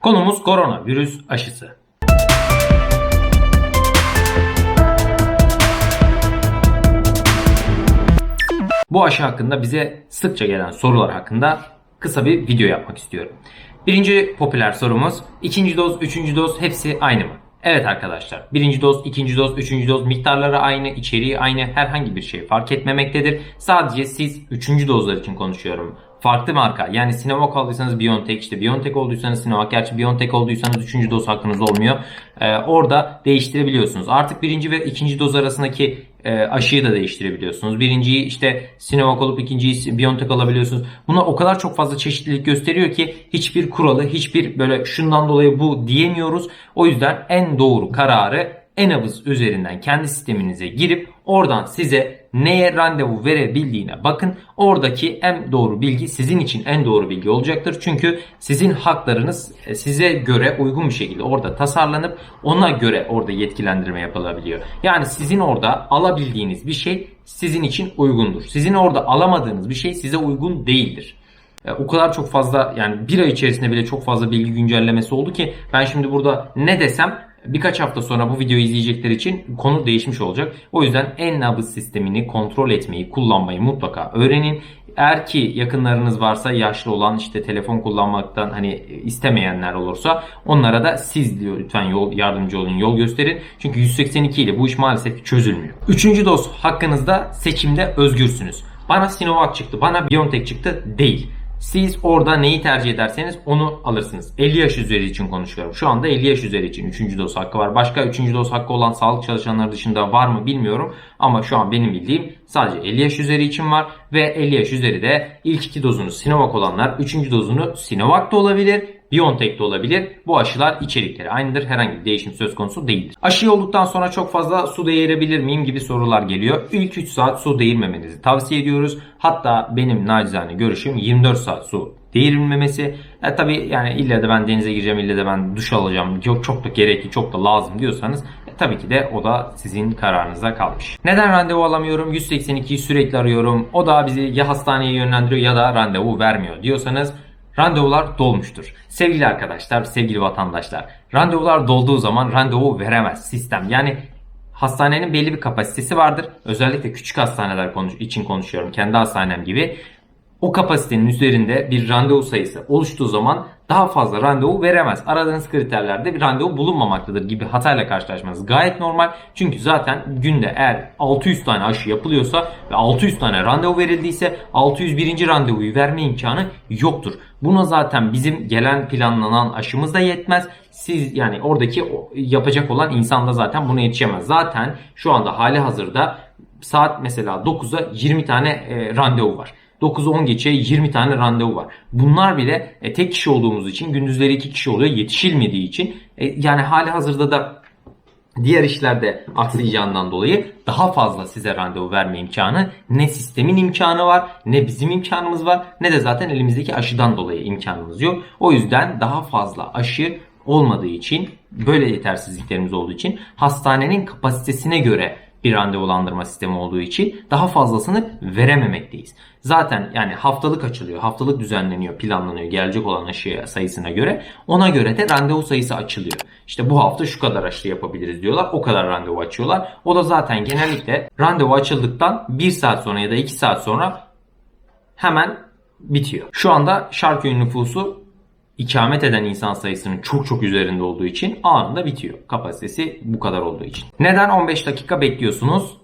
Konumuz koronavirüs aşısı. Bu aşı hakkında bize sıkça gelen sorular hakkında kısa bir video yapmak istiyorum. Birinci popüler sorumuz, ikinci doz, üçüncü doz hepsi aynı mı? Evet arkadaşlar, birinci doz, ikinci doz, üçüncü doz miktarları aynı, içeriği aynı, herhangi bir şey fark etmemektedir. Sadece siz üçüncü dozlar için konuşuyorum. Farklı marka yani Sinovac aldıysanız BioNTech işte BioNTech olduysanız Sinovac gerçi BioNTech olduysanız üçüncü doz hakkınız olmuyor. Ee, orada değiştirebiliyorsunuz. Artık birinci ve ikinci doz arasındaki e, aşıyı da değiştirebiliyorsunuz. Birinciyi işte Sinovac olup ikinciyi BioNTech alabiliyorsunuz. Buna o kadar çok fazla çeşitlilik gösteriyor ki hiçbir kuralı, hiçbir böyle şundan dolayı bu diyemiyoruz. O yüzden en doğru kararı Enabız üzerinden kendi sisteminize girip oradan size neye randevu verebildiğine bakın. Oradaki en doğru bilgi sizin için en doğru bilgi olacaktır. Çünkü sizin haklarınız e, size göre uygun bir şekilde orada tasarlanıp ona göre orada yetkilendirme yapılabiliyor. Yani sizin orada alabildiğiniz bir şey sizin için uygundur. Sizin orada alamadığınız bir şey size uygun değildir. E, O kadar çok fazla yani bir ay içerisinde bile çok fazla bilgi güncellemesi oldu ki ben şimdi burada ne desem birkaç hafta sonra bu videoyu izleyecekler için konu değişmiş olacak. O yüzden en nabız sistemini kontrol etmeyi, kullanmayı mutlaka öğrenin. Eğer ki yakınlarınız varsa yaşlı olan işte telefon kullanmaktan hani istemeyenler olursa onlara da siz diyor lütfen yol yardımcı olun, yol gösterin. Çünkü 182 ile bu iş maalesef çözülmüyor. Üçüncü doz hakkınızda seçimde özgürsünüz. Bana Sinovac çıktı, bana BioNTech çıktı değil. Siz orada neyi tercih ederseniz onu alırsınız. 50 yaş üzeri için konuşuyorum. Şu anda 50 yaş üzeri için 3. doz hakkı var. Başka 3. doz hakkı olan sağlık çalışanları dışında var mı bilmiyorum. Ama şu an benim bildiğim sadece 50 yaş üzeri için var. Ve 50 yaş üzeri de ilk iki dozunu Sinovac olanlar 3. dozunu Sinovac da olabilir. BioNTech de olabilir. Bu aşılar içerikleri aynıdır. Herhangi bir değişim söz konusu değildir. Aşı olduktan sonra çok fazla su değirebilir miyim gibi sorular geliyor. İlk 3 saat su değirmemenizi tavsiye ediyoruz. Hatta benim nacizane görüşüm 24 saat su değirilmemesi. E, tabii yani illa da ben denize gireceğim, illa da ben duş alacağım, yok çok da gerekli, çok da lazım diyorsanız e, tabii ki de o da sizin kararınıza kalmış. Neden randevu alamıyorum? 182'yi sürekli arıyorum. O da bizi ya hastaneye yönlendiriyor ya da randevu vermiyor diyorsanız randevular dolmuştur. Sevgili arkadaşlar, sevgili vatandaşlar, randevular dolduğu zaman randevu veremez sistem. Yani hastanenin belli bir kapasitesi vardır. Özellikle küçük hastaneler konuş- için konuşuyorum. Kendi hastanem gibi. O kapasitenin üzerinde bir randevu sayısı oluştuğu zaman daha fazla randevu veremez. Aradığınız kriterlerde bir randevu bulunmamaktadır gibi hatayla karşılaşmanız gayet normal. Çünkü zaten günde eğer 600 tane aşı yapılıyorsa ve 600 tane randevu verildiyse 601. randevuyu verme imkanı yoktur. Buna zaten bizim gelen planlanan aşımız da yetmez. Siz yani oradaki yapacak olan insan da zaten buna yetişemez. Zaten şu anda hali hazırda saat mesela 9'a 20 tane e, randevu var. 9'u 10 geçe 20 tane randevu var. Bunlar bile e, tek kişi olduğumuz için gündüzleri 2 kişi oluyor yetişilmediği için e, yani hali hazırda da diğer işlerde aksayacağından dolayı daha fazla size randevu verme imkanı ne sistemin imkanı var ne bizim imkanımız var ne de zaten elimizdeki aşıdan dolayı imkanımız yok. O yüzden daha fazla aşı olmadığı için böyle yetersizliklerimiz olduğu için hastanenin kapasitesine göre bir randevulandırma sistemi olduğu için daha fazlasını verememekteyiz. Zaten yani haftalık açılıyor, haftalık düzenleniyor, planlanıyor gelecek olan aşı sayısına göre. Ona göre de randevu sayısı açılıyor. İşte bu hafta şu kadar aşı yapabiliriz diyorlar. O kadar randevu açıyorlar. O da zaten genellikle randevu açıldıktan 1 saat sonra ya da 2 saat sonra hemen bitiyor. Şu anda Şarköy nüfusu ikamet eden insan sayısının çok çok üzerinde olduğu için anında bitiyor. Kapasitesi bu kadar olduğu için. Neden 15 dakika bekliyorsunuz?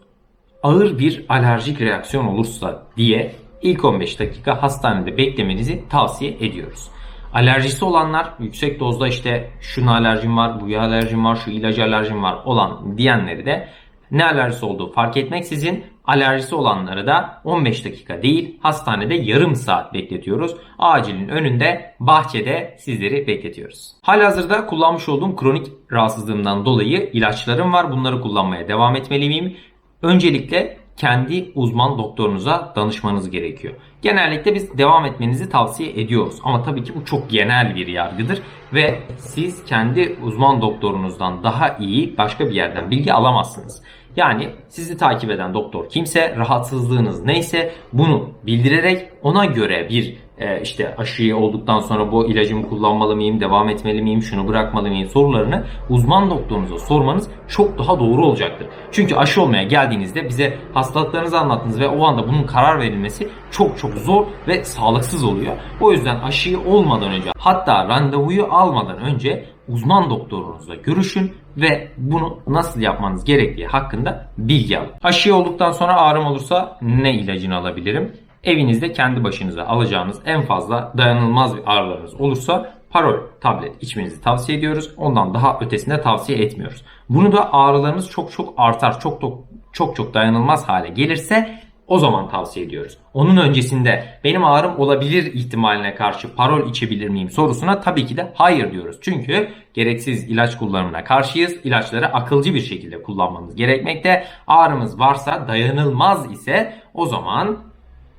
Ağır bir alerjik reaksiyon olursa diye ilk 15 dakika hastanede beklemenizi tavsiye ediyoruz. Alerjisi olanlar yüksek dozda işte şuna alerjim var, bu alerjim var, şu ilaç alerjim var olan diyenleri de ne alerjisi olduğu fark etmeksizin alerjisi olanları da 15 dakika değil hastanede yarım saat bekletiyoruz. Acilin önünde bahçede sizleri bekletiyoruz. Halihazırda kullanmış olduğum kronik rahatsızlığımdan dolayı ilaçlarım var. Bunları kullanmaya devam etmeli miyim? Öncelikle kendi uzman doktorunuza danışmanız gerekiyor. Genellikle biz devam etmenizi tavsiye ediyoruz. Ama tabii ki bu çok genel bir yargıdır ve siz kendi uzman doktorunuzdan daha iyi başka bir yerden bilgi alamazsınız. Yani sizi takip eden doktor kimse, rahatsızlığınız neyse bunu bildirerek ona göre bir e, işte aşıyı olduktan sonra bu ilacımı kullanmalı mıyım, devam etmeli miyim, şunu bırakmalı mıyım sorularını uzman doktorunuza sormanız çok daha doğru olacaktır. Çünkü aşı olmaya geldiğinizde bize hastalıklarınızı anlattınız ve o anda bunun karar verilmesi çok çok zor ve sağlıksız oluyor. O yüzden aşıyı olmadan önce hatta randevuyu almadan önce uzman doktorunuzla görüşün ve bunu nasıl yapmanız gerektiği hakkında bilgi alın. Aşı olduktan sonra ağrım olursa ne ilacını alabilirim? Evinizde kendi başınıza alacağınız en fazla dayanılmaz bir ağrılarınız olursa parol tablet içmenizi tavsiye ediyoruz. Ondan daha ötesinde tavsiye etmiyoruz. Bunu da ağrılarınız çok çok artar, çok çok çok çok dayanılmaz hale gelirse o zaman tavsiye ediyoruz. Onun öncesinde benim ağrım olabilir ihtimaline karşı parol içebilir miyim sorusuna tabii ki de hayır diyoruz. Çünkü gereksiz ilaç kullanımına karşıyız. İlaçları akılcı bir şekilde kullanmamız gerekmekte. Ağrımız varsa dayanılmaz ise o zaman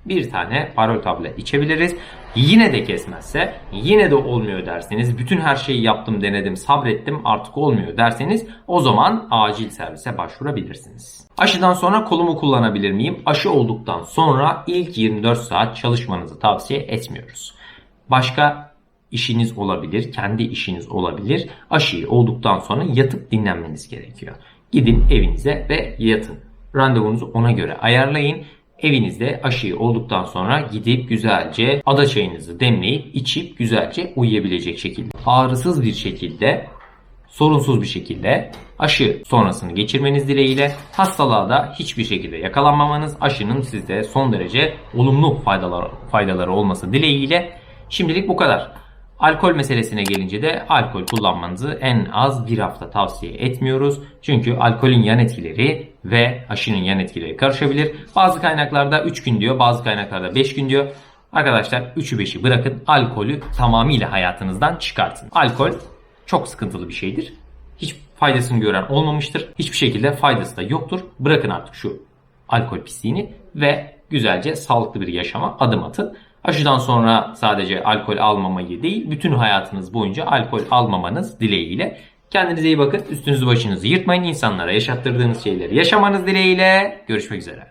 bir tane parol tablet içebiliriz. Yine de kesmezse, yine de olmuyor derseniz, bütün her şeyi yaptım, denedim, sabrettim, artık olmuyor derseniz o zaman acil servise başvurabilirsiniz. Aşıdan sonra kolumu kullanabilir miyim? Aşı olduktan sonra ilk 24 saat çalışmanızı tavsiye etmiyoruz. Başka işiniz olabilir, kendi işiniz olabilir. Aşıyı olduktan sonra yatıp dinlenmeniz gerekiyor. Gidin evinize ve yatın. Randevunuzu ona göre ayarlayın. Evinizde aşıyı olduktan sonra gidip güzelce ada çayınızı demleyip içip güzelce uyuyabilecek şekilde ağrısız bir şekilde sorunsuz bir şekilde aşı sonrasını geçirmeniz dileğiyle hastalığa da hiçbir şekilde yakalanmamanız aşının sizde son derece olumlu faydalar, faydaları olması dileğiyle şimdilik bu kadar. Alkol meselesine gelince de alkol kullanmanızı en az bir hafta tavsiye etmiyoruz. Çünkü alkolün yan etkileri ve aşının yan etkileri karışabilir. Bazı kaynaklarda 3 gün diyor, bazı kaynaklarda 5 gün diyor. Arkadaşlar 3'ü 5'i bırakın alkolü tamamıyla hayatınızdan çıkartın. Alkol çok sıkıntılı bir şeydir. Hiç faydasını gören olmamıştır. Hiçbir şekilde faydası da yoktur. Bırakın artık şu alkol pisliğini ve güzelce sağlıklı bir yaşama adım atın. Aşıdan sonra sadece alkol almamayı değil, bütün hayatınız boyunca alkol almamanız dileğiyle. Kendinize iyi bakın, üstünüzü başınızı yırtmayın, insanlara yaşattırdığınız şeyleri yaşamanız dileğiyle. Görüşmek üzere.